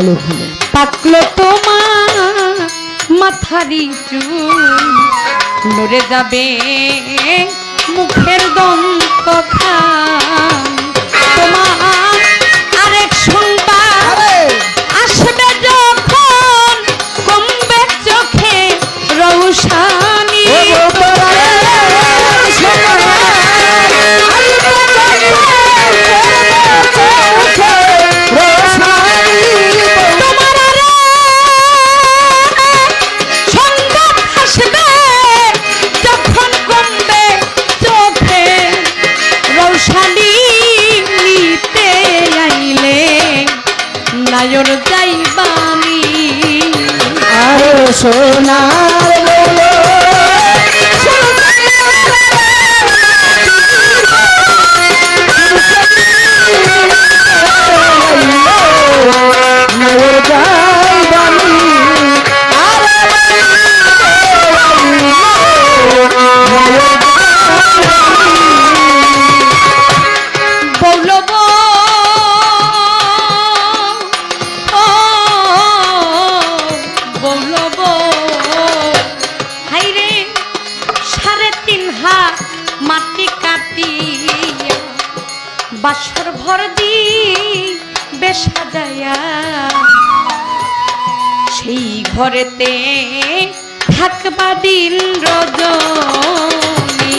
ভালো পাকলো তোমার মাথারি চুল নড়ে যাবে মুখের দন্ত খান থাকবা দিন রজনী।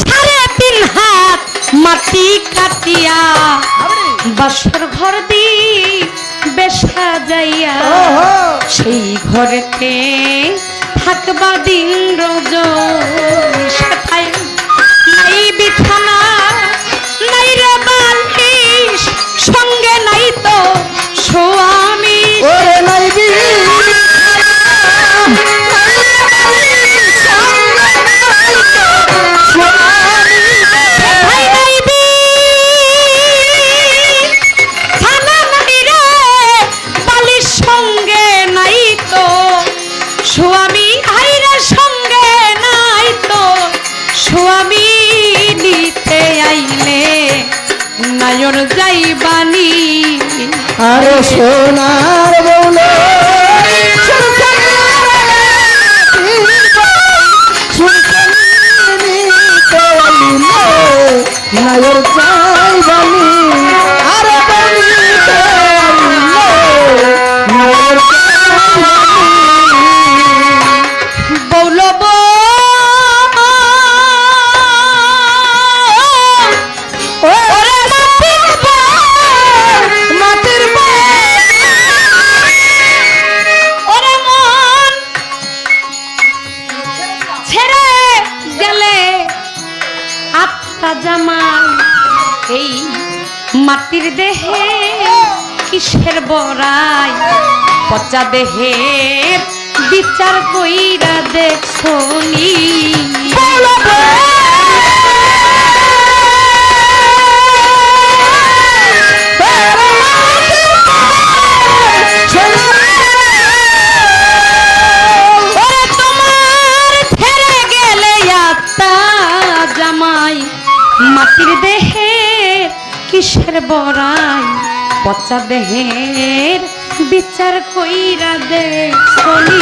সাড়ে তিন হাত মাটি কাটিয়া বাসর ঘর দি বেশা যাইয়া সেই ঘরেতে থাকবা দিন রোজ নায়র যাইবানি আরে সোনার বলো নয়ন যাইবানি আরে গেলে আত্মা জামাই এই মাটির দেহে কিসের বড়াই? পচা দেহে বিচার কইরা দেখছনি। দেহের বিচার কইরা দেখছনি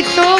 hizo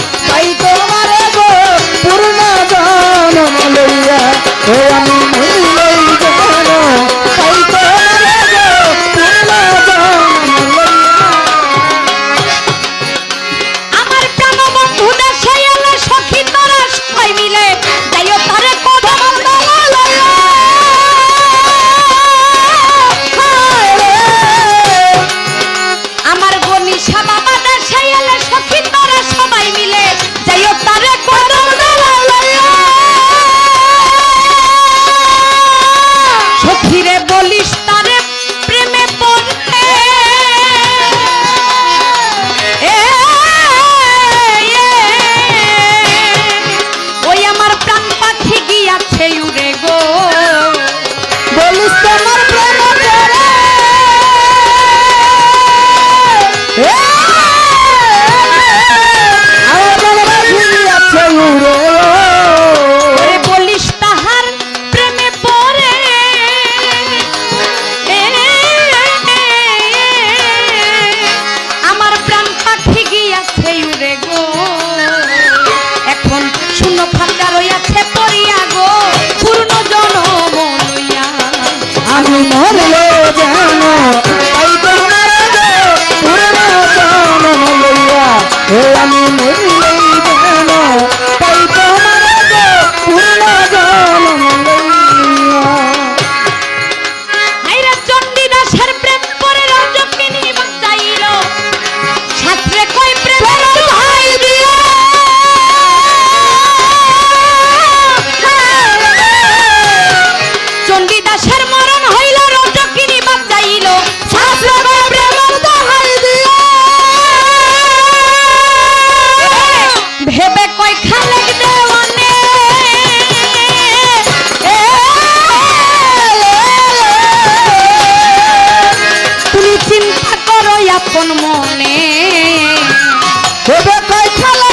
মনে। কই খেলা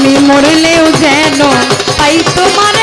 আমি মরলেও যেন পাই তোমার